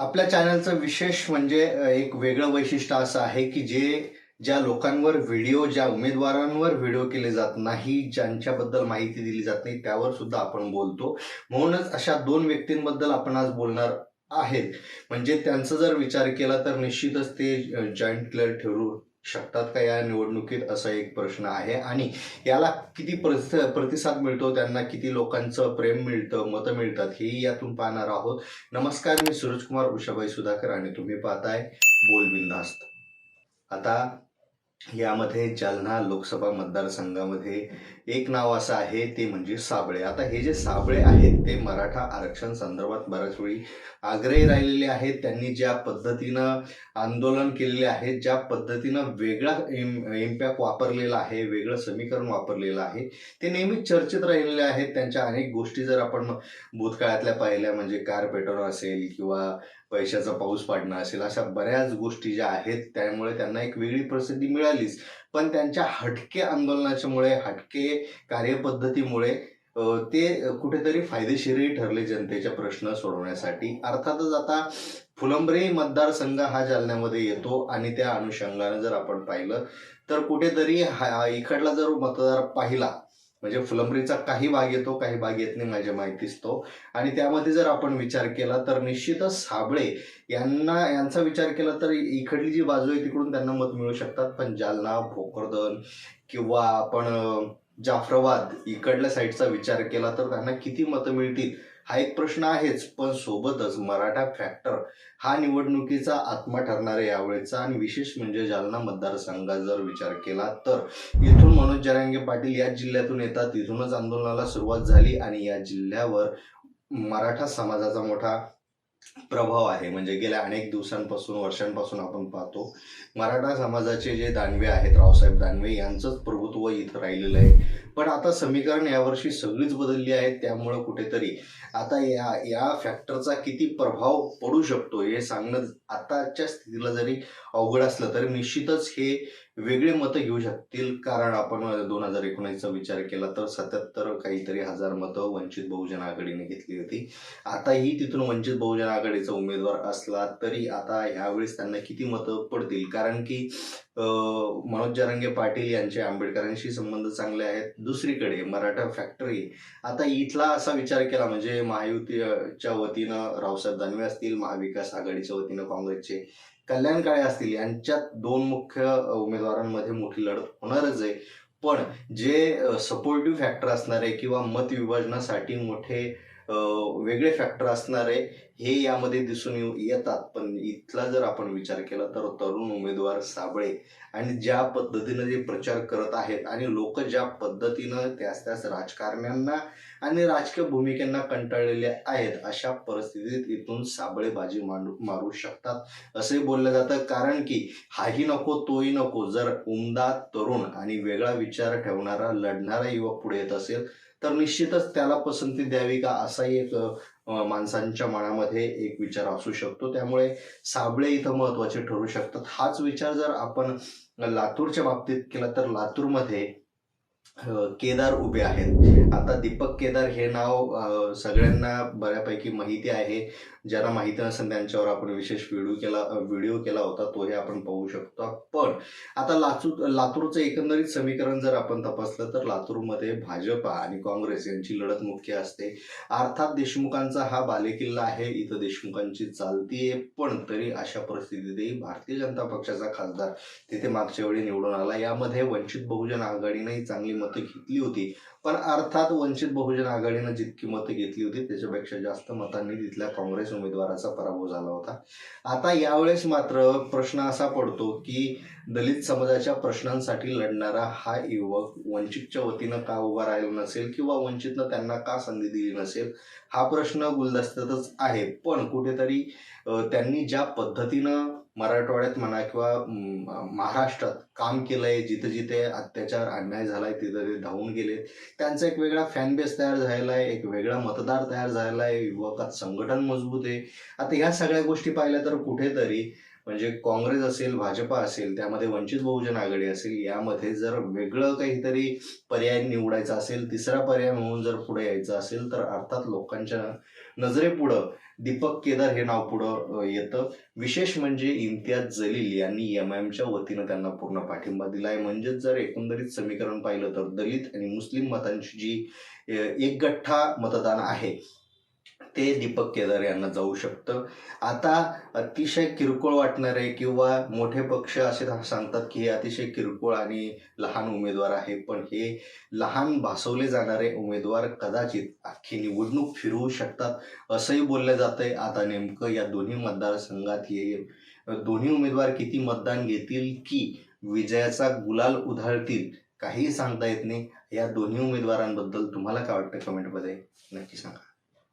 आपल्या चॅनलचं विशेष म्हणजे एक वेगळं वैशिष्ट्य असं आहे की जे ज्या लोकांवर व्हिडिओ ज्या उमेदवारांवर व्हिडिओ केले जात नाही ज्यांच्याबद्दल माहिती दिली जात नाही त्यावर सुद्धा आपण बोलतो. म्हणूनच अशा दोन व्यक्तींबद्दल आपण आज बोलणार आहेत. म्हणजे त्यांचा जर विचार केला तर निश्चितच ते जॉईंट क्लिअर ठरू शकतात का या निवडणुकीत असा एक प्रश्न आहे? आणि याला किती प्रतिसाद मिळतो? त्यांना किती लोकांचं प्रेम मिळतं मतं मिळतात? हेही यातून पाहणार आहोत. नमस्कार मी सूरजकुमार उषाबाई सुधाकर आणि तुम्ही पाहताय बोलबिंदास्त. आता यामध्ये जालना लोकसभा मतदारसंघामध्ये एक नाव असं आहे ते म्हणजे साबळे. आता हे जे साबळे आहेत ते मराठा आरक्षण संदर्भात बऱ्याच वेळी आग्रही राहिलेले आहेत. त्यांनी ज्या पद्धतीनं आंदोलन केलेले आहे ज्या पद्धतीनं वेगळा इम्पॅक्ट वापरलेला आहे वेगळं समीकरण वापरलेलं आहे ते नेहमी चर्चेत राहिलेले आहेत. त्यांच्या अनेक गोष्टी जर आपण भूतकाळातल्या पाहिल्या म्हणजे कार पेट्रोल असेल किंवा पैशाचा पाऊस पाडणं असेल अशा बऱ्याच गोष्टी ज्या आहेत त्यामुळे त्यांना एक वेगळी प्रसिद्धी मिळालीच. पण त्यांच्या हटके आंदोलनाच्यामुळे हटके कार्यपद्धतीमुळे ते कुठेतरी फायदेशीरही ठरले जनतेचे प्रश्न सोडवण्यासाठी. अर्थातच आता फुलंब्री मतदारसंघ हा जालन्यामध्ये येतो आणि त्या अनुषंगाने जर आपण पाहिलं तर कुठेतरी हा इकडला जर मतदार पाहिला म्हणजे फुलंब्रीचा काही भाग येतो काही भाग येत नाही माझ्या माहितीच तो. आणि त्यामध्ये जर आपण विचार केला तर निश्चितच साबळे यांना यांचा विचार केला तर इकडली जी बाजू आहे तिकडून त्यांना मत मिळू शकतात. पण जालना भोकरदन किंवा आपण जाफराबाद इकडल्या साईडचा विचार केला तर त्यांना किती मतं मिळतील? हा एक प्रश्न आहेच पण सोबतच मराठा फॅक्टर हा निवडणुकीचा आत्मा ठरणार आहे यावेळेचा. आणि विशेष म्हणजे जालना मतदारसंघात जर विचार केला तर इथून मनोज जरांगे पाटील या जिल्ह्यातून येतात. तिथूनच आंदोलनाला सुरुवात झाली आणि या जिल्ह्यावर मराठा समाजाचा मोठा प्रभाव आहे. म्हणजे गेल्या अनेक दिवसांपासून वर्षांपासून आपण पाहतो मराठा समाजाचे जे दानवे आहेत रावसाहेब दानवे यांचंच प्रभुत्व इथं राहिलेलं आहे. पण आता समीकरण यावर्षी सगळीच बदलली आहेत. त्यामुळं कुठेतरी आता या या फॅक्टरचा किती प्रभाव पडू शकतो हे सांगणं आताच्या स्थितीला जरी अवघड असलं तरी निश्चितच हे वेगळे मतं घेऊ शकतील. कारण आपण दोन हजार एकोणीसचा विचार केला तर सत्याहत्तर काहीतरी हजार मतं वंचित बहुजन आघाडीने घेतली होती. आताही तिथून वंचित बहुजन आघाडीचा उमेदवार असला तरी आता ह्यावेळेस त्यांना किती मतं पडतील? कारण की मनोज जारंगे पाटील यांचे आंबेडकरांशी संबंध चांगले आहेत. दुसरीकडे मराठा फॅक्टरी आता इथला असा विचार केला म्हणजे महायुतीच्या वतीनं रावसाहेब दानवे असतील महाविकास आघाडीच्या वतीनं काँग्रेसचे कल्याण काळे असतील यांच्यात दोन मुख्य उमेदवारांमध्ये मोठी लढत होणारच आहे. पण जे सपोर्टिव्ह फॅक्टर असणारे किंवा मत विभाजनासाठी मोठे वेगळे फॅक्टर असणारे हे यामध्ये दिसून येतात. पण इथला जर आपण विचार केला तर तरुण उमेदवार साबळे आणि ज्या पद्धतीनं जे प्रचार करत आहेत आणि लोक ज्या पद्धतीनं त्याच त्याच राजकारण्यांना आणि राजकीय भूमिकांना कंटाळलेले आहेत अशा परिस्थितीत इथून साबळे बाजी मांडू मारू शकतात असे बोललं जातं. कारण की हाही नको तोही नको. जर उमदा तरुण आणि वेगळा विचार ठेवणारा लढणारा युवक पुढे येत असेल तर निश्चितच त्याला पसंती द्यावी का? असाही एक माणसांच्या मनामध्ये एक विचार असू शकतो. त्यामुळे साबळे इथं महत्त्वाचे ठरू शकतात. हाच विचार जर आपण लातूरच्या बाबतीत केला तर लातूरमध्ये केदार उभे आहेत. आता दीपक केदार हे नाव सगळ्यांना बऱ्यापैकी माहिती आहे. ज्यांना माहिती नसेल त्यांच्यावर आपण विशेष व्हिडिओ केला व्हिडिओ केला होता तोही आपण पाहू शकतो. पण आता लातूर लातूरचं एकंदरीत समीकरण जर आपण तपासलं तर लातूरमध्ये भाजपा आणि काँग्रेस यांची लढत मुख्य असते. अर्थात देशमुखांचा हा बालेकिल्ला आहे. इथं देशमुखांची चालती आहे पण तरी अशा परिस्थितीतही भारतीय जनता पक्षाचा खासदार तिथे मागच्या वेळी निवडून आला. यामध्ये वंचित बहुजन आघाडीनेही चांगली मतं घेतली होती. पण अर्थात वंचित बहुजन आघाडीनं जितकी मतं घेतली होती त्याच्यापेक्षा जास्त मतांनी तिथल्या काँग्रेस उमेदवाराचा पराभव झाला होता. आता यावेळेस मात्र प्रश्न असा पडतो की दलित समाजाच्या प्रश्नांसाठी लढणारा हा युवक वंचितच्या वतीनं का उभा राहिला नसेल किंवा वंचितनं त्यांना का संधी दिली नसेल? हा प्रश्न गुलदस्त्यातच आहे. पण कुठेतरी त्यांनी ज्या पद्धतीनं मराठवाड्यात म्हणा किंवा महाराष्ट्रात काम केलंय जिथे जिथे अत्याचार अन्याय झालाय तिथे ते धावून गेले त्यांचा एक वेगळा फॅन बेस तयार झालेला आहे एक वेगळा मतदार तयार झालेला आहे युवकात संघटन मजबूत आहे. आता ह्या सगळ्या गोष्टी पाहिल्या तर कुठेतरी म्हणजे काँग्रेस असेल भाजपा असेल त्यामध्ये वंचित बहुजन आघाडी असेल यामध्ये जर वेगळं काहीतरी पर्याय निवडायचा असेल तिसरा पर्याय म्हणून जर पुढे यायचं असेल तर अर्थात लोकांच्या नजरेपुढं दीपक केदार हे नाव पुढं येतं. विशेष म्हणजे इम्तियाज जलील यांनी एम आय एमच्या वतीनं त्यांना पूर्ण पाठिंबा दिला आहे म्हणजेच जर एकंदरीत समीकरण पाहिलं तर दलित आणि मुस्लिम मतांची जी एक गठ्ठा मतदान आहे ते दीपक केदार यांना जाऊ शकतं. आता अतिशय किरकोळ वाटणारे किंवा मोठे पक्ष असे सांगतात की हे अतिशय किरकोळ आणि लहान उमेदवार आहे पण हे लहान भासवले जाणारे उमेदवार कदाचित अख्खी निवडणूक फिरवू शकतात असंही बोललं जातंय. आता नेमकं या दोन्ही मतदारसंघात हे दोन्ही उमेदवार किती मतदान घेतील की विजयाचा गुलाल उधळतील काहीही सांगता येत नाही. या दोन्ही उमेदवारांबद्दल तुम्हाला काय वाटतं? कमेंटमध्ये नक्की सांगा.